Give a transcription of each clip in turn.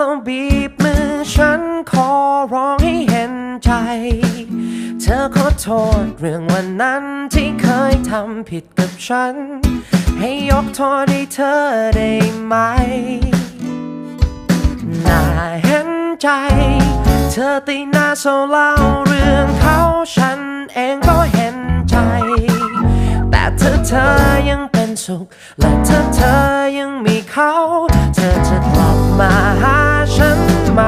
ลองบีบมือฉันขอร้องให้เห็นใจ เธอขอโทษเรื่องวันนั้นที่เคยทำผิดกับฉัน ให้ยกโทษให้เธอได้ไหม น่าเห็นใจ เธอตีหน้าโซเล่าเรื่องเขาฉันเองก็เห็นใจ แต่เธอเธอยังเป็นสุข และเธอเธอยังมีเขา เธอจะกลับมาหาฉันไหม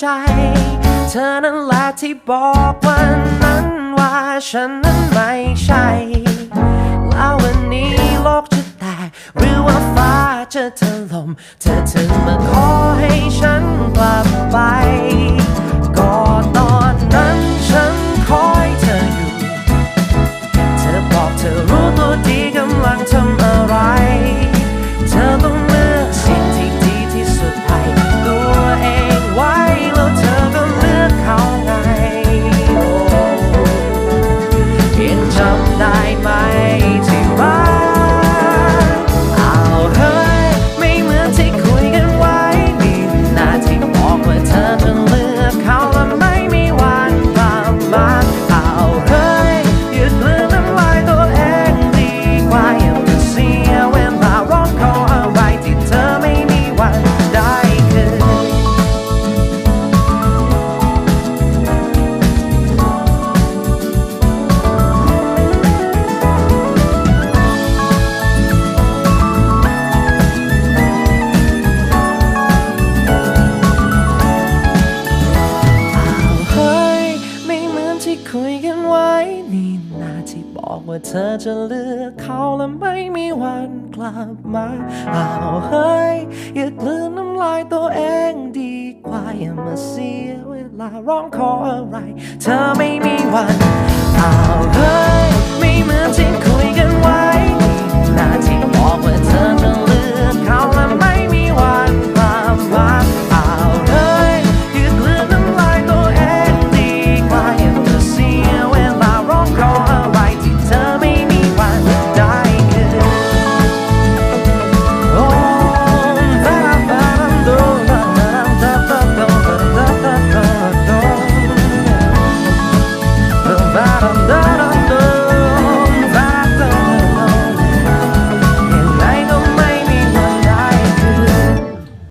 ใจ เธอนั้นแหละที่บอกวันนั้นว่าฉันนั้นไม่ใช่ แล้ววันนี้โลกจะแตกหรือว่าฟ้าจะถล่มเธอถึงมาขอให้ฉันกลับไป ที่คุยกันไว้ นี่นาที่บอกว่าเธอจะเลือกเขาและไม่มีวันกลับมาอ้าวเฮ้ย อย่ากลืนน้ำลายตัวเองดีกว่า อย่ามาเสียเวลาร้องขออะไร เธอไม่มีวัน